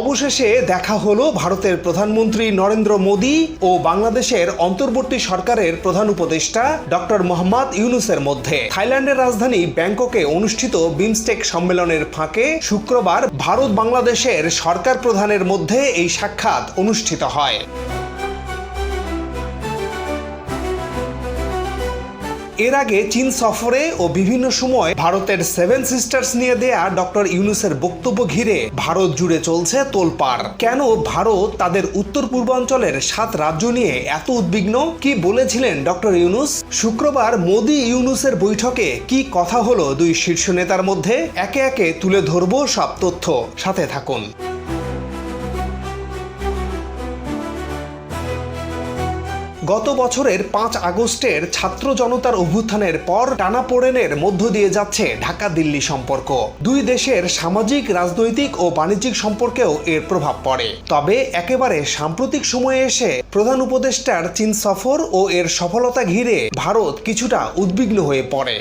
অবশেষে দেখা হলো ভারতের প্রধানমন্ত্রী নরেন্দ্র মোদী ও বাংলাদেশের অন্তর্বর্তী সরকারের প্রধান উপদেষ্টা ডক্টর মোহাম্মদ ইউনুসের মধ্যে। থাইল্যান্ডের রাজধানী ব্যাংককে অনুষ্ঠিত বিমস্টেক সম্মেলনের ফাঁকে শুক্রবার ভারত বাংলাদেশের সরকার প্রধানের মধ্যে এই সাক্ষাৎ অনুষ্ঠিত হয়। এর আগে চীন সফরে ও বিভিন্ন সময় ভারতের সেভেন সিস্টার্স নিয়ে দেয়া ডক্টর ইউনুসের বক্তব্য ঘিরে ভারত জুড়ে চলছে তোলপাড়। কেন ভারত তাদের উত্তর পূর্বাঞ্চলের সাত রাজ্য নিয়ে এত উদ্বিগ্ন? কি বলেছিলেন ডক্টর ইউনুস? শুক্রবার মোদি ইউনুসের বৈঠকে কি কথা হলো দুই শীর্ষ নেতার মধ্যে? একে একে তুলে ধরবো সব তথ্য। সাথে থাকুন। গত বছরের পাঁচ আগস্টের ছাত্র জনতার অভ্যুত্থানের পর টানাপোড়েনের মধ্য দিয়ে যাচ্ছে ঢাকা দিল্লি সম্পর্ক। দুই দেশের সামাজিক, রাজনৈতিক ও বাণিজ্যিক সম্পর্কেও এর প্রভাব পড়ে। তবে একেবারে সাম্প্রতিক সময়ে এসে প্রধান উপদেষ্টার চীন সফর ও এর সফলতা ঘিরে ভারত কিছুটা উদ্বিগ্ন হয়ে পড়ে।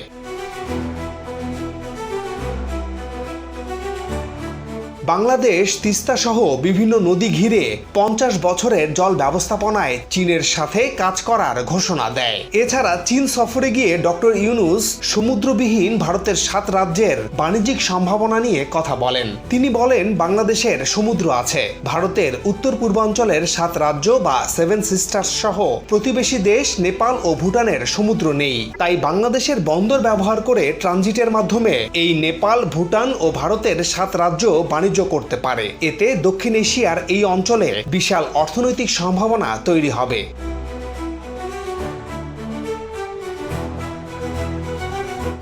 বাংলাদেশ, তিস্তা সহ বিভিন্ন নদী ঘিরে পঞ্চাশ বছরের জল ব্যবস্থাপনায় চীনের সাথে কাজ করার ঘোষণা দেয়। এছাড়া চীন সফরে গিয়ে ডক্টর ইউনুস সমুদ্রবিহীন ভারতের সাত রাজ্যের বাণিজ্যিক সম্ভাবনা নিয়ে কথা বলেন। তিনি বলেন, বাংলাদেশের সমুদ্র আছে। ভারতের উত্তর পূর্বাঞ্চলের সাত রাজ্য বা সেভেন সিস্টার্স সহ প্রতিবেশী দেশ নেপাল ও ভুটানের সমুদ্র নেই। তাই বাংলাদেশের বন্দর ব্যবহার করে ট্রানজিটের মাধ্যমে এই নেপাল, ভুটান ও ভারতের সাত রাজ্য বাণিজ্য করতে পারে। এতে দক্ষিণ এশিয়ার এই অঞ্চলে বিশাল অর্থনৈতিক সম্ভাবনা তৈরি হবে।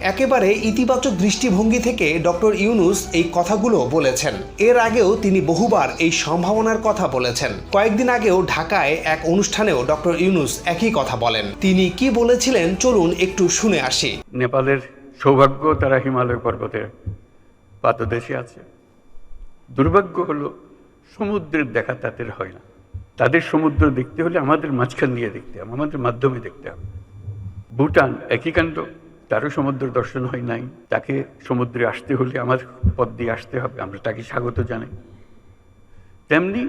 একেবারে ইতিবাচক দৃষ্টিভঙ্গি থেকে ডক্টর ইউনুস এই কথাগুলো বলেছেন। এর আগেও তিনি বহুবার এই সম্ভাবনার কথা বলেছেন। কয়েকদিন আগেও ঢাকায় এক অনুষ্ঠানেও ডক্টর ইউনুস একই কথা বলেন। তিনি কি বলেছিলেন চলুন একটু শুনে আসি। নেপালের সৌভাগ্য তারা হিমালয় পর্বতের পাদদেশে আছে। দুর্ভাগ্য হলো সমুদ্রের দেখা তাদের হয় না। তাদের সমুদ্র দেখতে হলে আমাদের মাঝখান দিয়ে দেখতে হবে, আমাদের মাধ্যমে দেখতে হবে। ভুটান একই কাণ্ড, তারও সমুদ্র দর্শন হয় নাই। তাকে সমুদ্রে আসতে হলে আমার পথ দিয়ে আসতে হবে, আমরা তাকে স্বাগত জানাই। তেমনি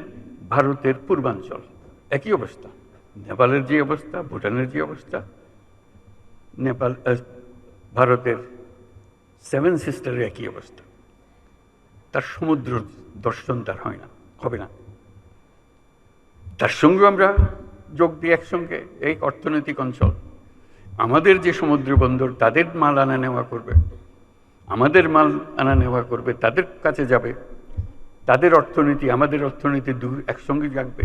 ভারতের পূর্বাঞ্চল, একই অবস্থা। নেপালের যে অবস্থা, ভুটানের যে অবস্থা, নেপাল ভারতের সেভেন সিস্টারের একই অবস্থা। তার সমুদ্র দর্শন তার হয় না, হবে না। তার সঙ্গে আমরা যোগ দিই একসঙ্গে, এই অর্থনৈতিক অঞ্চল। আমাদের যে সমুদ্র বন্দর, তাদের মাল আনা নেওয়া করবে। আমাদের মাল আনা নেওয়া করবে, তাদের কাছে যাবে। তাদের অর্থনীতি, আমাদের অর্থনীতি দু একসঙ্গে জাগবে।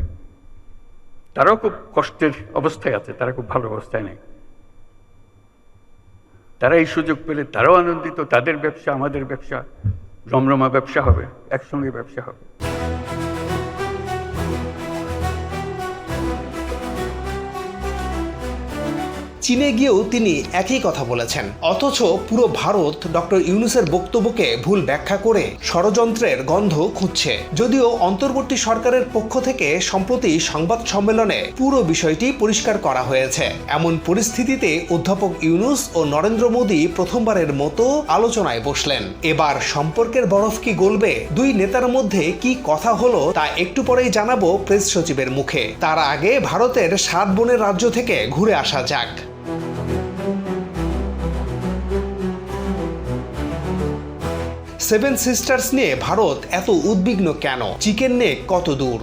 তারাও খুব কষ্টের অবস্থায় আছে, তারা খুব ভালো অবস্থায় নেই। তারা এই সুযোগ পেলে তারাও আনন্দিত, তাদের ব্যবসা, আমাদের ব্যবসা। রমরমা ব্যবসা হবে একসঙ্গে ব্যবসা হবে। চীনে গিয়েও তিনি একই কথা বলেছেন। অথচ পুরো ভারত ডক্টর ইউনুসের বক্তব্যকে ভুল ব্যাখ্যা করে ষড়যন্ত্রের গন্ধ খুঁজছে। যদিও অন্তর্বর্তী সরকারের পক্ষ থেকে সম্প্রতি সংবাদ সম্মেলনে পুরো বিষয়টি পরিষ্কার করা হয়েছে। এমন পরিস্থিতিতে অধ্যাপক ইউনুস ও নরেন্দ্র মোদী প্রথমবারের মতো আলোচনায় বসলেন। এবার সম্পর্কের বরফ কি গলবে? দুই নেতার মধ্যে কি কথা হলো তা একটু পরেই জানাব প্রেস সচিবের মুখে। তার আগে ভারতের সাত বনের রাজ্য থেকে ঘুরে আসা যাক। সেভেন সিস্টার্স নিয়ে ভারত এত উদ্বিগ্ন কেন? চিকেন নেক কত দূর?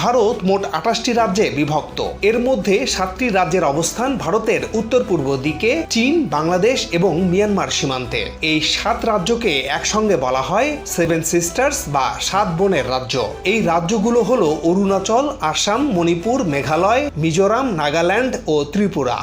ভারত মোট আঠাশটি রাজ্যে বিভক্ত। এর মধ্যে সাতটি রাজ্যের অবস্থান ভারতের উত্তর পূর্ব দিকে, চীন, বাংলাদেশ এবং মিয়ানমার সীমান্তে। এই সাত রাজ্যকে একসঙ্গে বলা হয় সেভেন সিস্টার্স বা সাত বোনের রাজ্য। এই রাজ্যগুলো হল অরুণাচল, আসাম, মণিপুর, মেঘালয়, মিজোরাম, নাগাল্যান্ড ও ত্রিপুরা।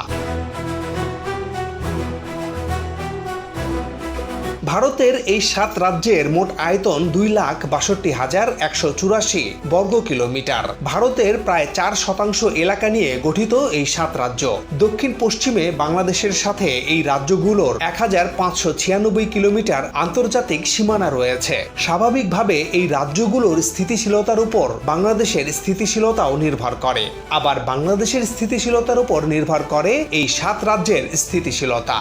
ভারতের এই সাত রাজ্যের মোট আয়তন দুই লাখ বাষট্টি হাজার একশো চুরাশি বর্গ কিলোমিটার। ভারতের প্রায় চার শতাংশ এলাকা নিয়ে গঠিত এই সাত রাজ্য। দক্ষিণ পশ্চিমে বাংলাদেশের সাথে এই রাজ্যগুলোর এক হাজার পাঁচশো ছিয়ানব্বই কিলোমিটার আন্তর্জাতিক সীমানা রয়েছে। স্বাভাবিকভাবে এই রাজ্যগুলোর স্থিতিশীলতার উপর বাংলাদেশের স্থিতিশীলতাও নির্ভর করে। আবার বাংলাদেশের স্থিতিশীলতার উপর নির্ভর করে এই সাত রাজ্যের স্থিতিশীলতা।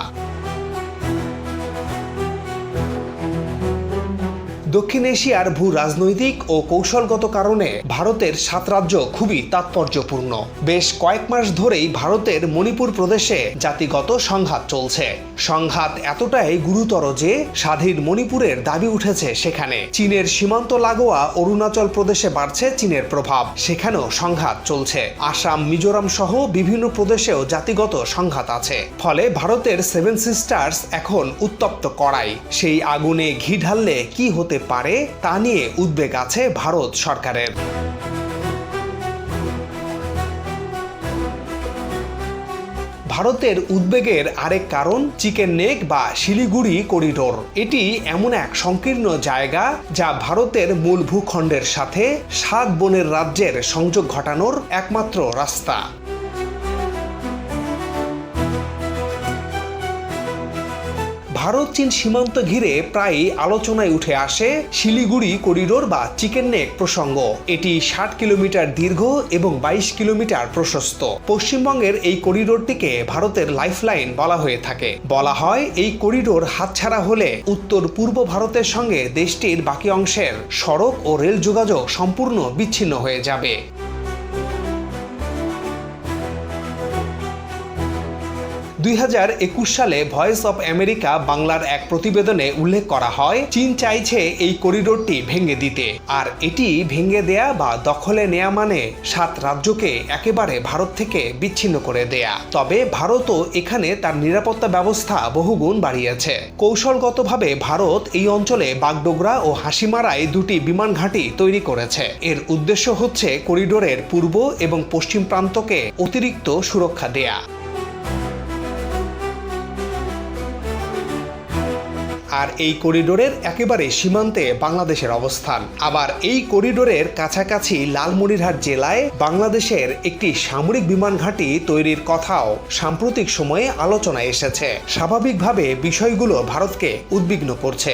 দক্ষিণ এশিয়ার ভূ রাজনৈতিক ও কৌশলগত কারণে ভারতের সাত রাজ্য খুবই তাৎপর্যপূর্ণ। বেশ কয়েক মাস ধরেই ভারতের মণিপুর প্রদেশে জাতিগত সংঘাত চলছে। সংঘাত এতটাই গুরুতর যে স্বাধীন মণিপুরের দাবি উঠেছে সেখানে। চীনের সীমান্ত লাগোয়া অরুণাচল প্রদেশে বাড়ছে চীনের প্রভাব। সেখানেও সংঘাত চলছে। আসাম, মিজোরাম সহ বিভিন্ন প্রদেশেও জাতিগত সংঘাত আছে। ফলে ভারতের সেভেন সিস্টার্স এখন উত্তপ্ত করাই সেই আগুনে ঘি ঢাললে কি হতে পারে তা নিয়ে উদ্বেগ আছে ভারত সরকারের। ভারতের উদ্বেগের আরেক কারণ চিকেন নেক বা শিলিগুড়ি করিডোর। এটি এমন এক সংকীর্ণ জায়গা যা ভারতের মূল ভূখণ্ডের সাথে সাত বনের রাজ্যের সংযোগ ঘটানোর একমাত্র রাস্তা। ভারত চীন সীমান্ত ঘিরে প্রায়ই আলোচনায় উঠে আসে শিলিগুড়ি করিডোর বা চিকেন নেক প্রসঙ্গ। এটি ষাট কিলোমিটার দীর্ঘ এবং বাইশ কিলোমিটার প্রশস্ত। পশ্চিমবঙ্গের এই করিডোরটিকে ভারতের লাইফলাইন বলা হয়ে থাকে। বলা হয়, এই করিডোর হাতছাড়া হলে উত্তর পূর্ব ভারতের সঙ্গে দেশটির বাকি অংশের সড়ক ও রেল যোগাযোগ সম্পূর্ণ বিচ্ছিন্ন হয়ে যাবে। দুই হাজার একুশ সালে ভয়েস অফ আমেরিকা বাংলার এক প্রতিবেদনে উল্লেখ করা হয়, চীন চাইছে এই করিডোরটি ভেঙে দিতে। আর এটি ভেঙে দেয়া বা দখলে নেয়া মানে সাত রাজ্যকে একেবারে ভারত থেকে বিচ্ছিন্ন করে দেয়া। তবে ভারতও এখানে তার নিরাপত্তা ব্যবস্থা বহুগুণ বাড়িয়েছে। কৌশলগতভাবে ভারত এই অঞ্চলে বাগডোগরা ও হাসিমারায় দুটি বিমান ঘাঁটি তৈরি করেছে। এর উদ্দেশ্য হচ্ছে করিডোরের পূর্ব এবং পশ্চিম প্রান্তকে অতিরিক্ত সুরক্ষা দেয়া। আর এই করিডোরের একেবারে সীমান্তে বাংলাদেশের অবস্থান। আবার এই করিডোরের কাছাকাছি লালমনিরহাট জেলায় বাংলাদেশের একটি সামরিক বিমান ঘাঁটি তৈরির কথাও সাম্প্রতিক সময়ে আলোচনায় এসেছে। স্বাভাবিকভাবে বিষয়গুলো ভারতকে উদ্বিগ্ন করছে।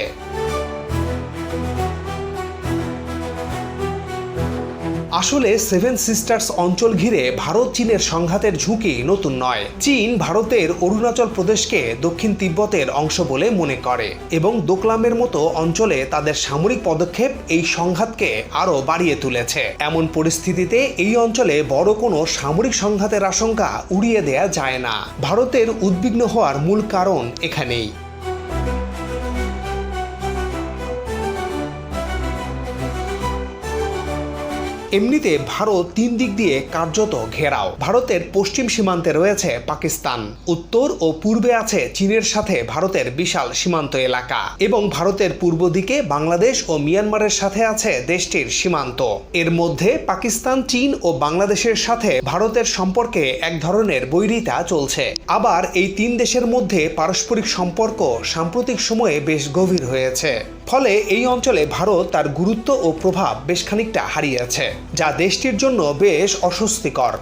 আসলে সেভেন সিস্টার্স অঞ্চল ঘিরে ভারত চীনের সংঘাতের ঝুঁকি নতুন নয়। চীন ভারতের অরুণাচল প্রদেশকে দক্ষিণ তিব্বতের অংশ বলে মনে করে এবং দোকলামের মতো অঞ্চলে তাদের সামরিক পদক্ষেপ এই সংঘাতকে আরও বাড়িয়ে তুলেছে। এমন পরিস্থিতিতে এই অঞ্চলে বড় কোনো সামরিক সংঘাতের আশঙ্কা উড়িয়ে দেয়া যায় না। ভারতের উদ্বিগ্ন হওয়ার মূল কারণ এখানেই। এমনিতে ভারত তিন দিক দিয়ে কার্যত ঘেরাও। ভারতের পশ্চিম সীমান্তে রয়েছে পাকিস্তান। উত্তর ও পূর্বে আছে চীনের সাথে ভারতের বিশাল সীমান্ত এলাকা। এবং ভারতের পূর্ব দিকে বাংলাদেশ ও মিয়ানমারের সাথে আছে দেশটির সীমান্ত। এর মধ্যে পাকিস্তান, চীন ও বাংলাদেশের সাথে ভারতের সম্পর্কে এক ধরনের বৈরিতা চলছে। আবার এই তিন দেশের মধ্যে পারস্পরিক সম্পর্ক সাম্প্রতিক সময়ে বেশ গভীর হয়েছে। ফলে এই অঞ্চলে ভারত তার গুরুত্ব ও প্রভাব বেশ খানিকটা হারিয়েছে। যা দেশটির জন্য বেশ অস্বস্তিকর।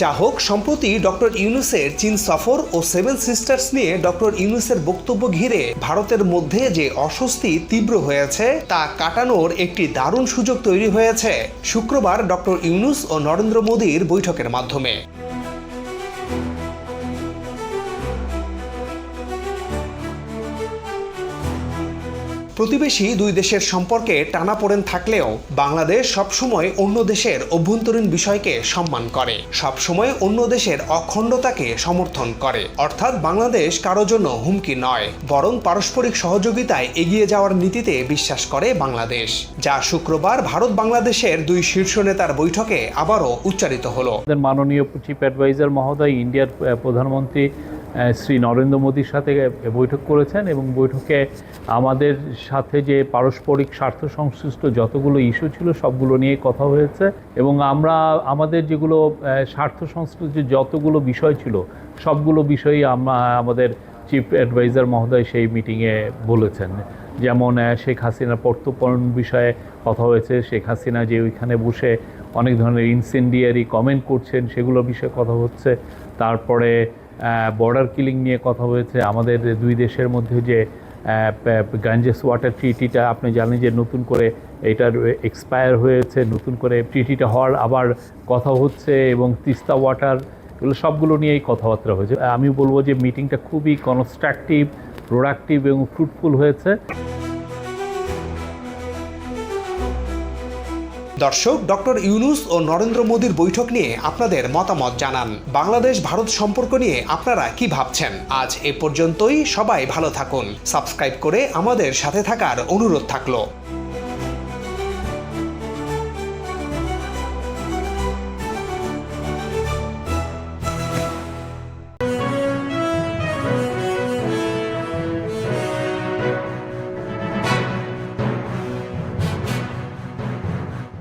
যা হোক, সম্প্রতি ডক্টর ইউনুসের চীন সফর ও সেভেন সিস্টার্স নিয়ে ডক্টর ইউনুসের বক্তব্য ঘিরে ভারতের মধ্যে যে অস্বস্তি তীব্র হয়েছে, তা কাটানোর একটি দারুণ সুযোগ তৈরি হয়েছে। শুক্রবার ডক্টর ইউনুস ও নরেন্দ্র মোদীর বৈঠকের মাধ্যমে। প্রতিবেশী দুই দেশের সম্পর্কে টানাপোড়েন থাকলেও বাংলাদেশ সবসময় অন্য দেশের অভ্যন্তরীণ বিষয়কে সম্মান করে, সবসময় অন্য দেশের অখণ্ডতাকে সমর্থন করে। অর্থাৎ বাংলাদেশ কারও জন্য হুমকি নয়, বরং পারস্পরিক সহযোগিতায় এগিয়ে যাওয়ার নীতিতে বিশ্বাস করে বাংলাদেশ, যা শুক্রবার ভারত বাংলাদেশের দুই শীর্ষ নেতার বৈঠকে আবারও উচ্চারিত হলো। মাননীয় চিফ অ্যাডভাইজার মহোদয়, ইন্ডিয়ার প্রধানমন্ত্রী শ্রী নরেন্দ্র মোদীর সাথে বৈঠক করেছেন এবং বৈঠকে আমাদের সাথে যে পারস্পরিক স্বার্থ সংশ্লিষ্ট যতগুলো ইস্যু ছিল, সবগুলো নিয়ে কথা হয়েছে এবং আমরা আমাদের যেগুলো স্বার্থ সংশ্লিষ্ট যতগুলো বিষয় ছিল, সবগুলো বিষয়ই আমরা আমাদের চিফ অ্যাডভাইজার মহোদয় সেই মিটিংয়ে বলেছেন। যেমন শেখ হাসিনার প্রত্যর্পণ বিষয়ে কথা হয়েছে, শেখ হাসিনা যে ওইখানে বসে অনেক ধরনের ইনসেন্ডিয়ারি কমেন্ট করছেন, সেগুলো বিষয়ে কথা হচ্ছে। তারপরে বর্ডার কিলিং নিয়ে কথা হয়েছে। আমাদের দুই দেশের মধ্যে যে গাঞ্জেস ওয়াটার ট্রিটিটা আপনি জানেন যে নতুন করে এটার এক্সপায়ার হয়েছে, নতুন করে ট্রিটিটা হওয়ার আবার কথা হচ্ছে এবং তিস্তা ওয়াটার এগুলো সবগুলো নিয়েই কথাবার্তা হয়েছে। আমি বলব যে মিটিংটা খুবই কনস্ট্রাকটিভ প্রোডাক্টিভ এবং ফ্রুটফুল হয়েছে। দর্শক, ডক্টর ইউনুস ও নরেন্দ্র মোদীর বৈঠক নিয়ে আপনাদের মতামত জানান। বাংলাদেশ, ভারত সম্পর্ক নিয়ে আপনারা কি ভাবছেন? আজ এ পর্যন্তই, সবাই ভালো থাকুন। সাবস্ক্রাইব করে আমাদের সাথে থাকার অনুরোধ থাকল।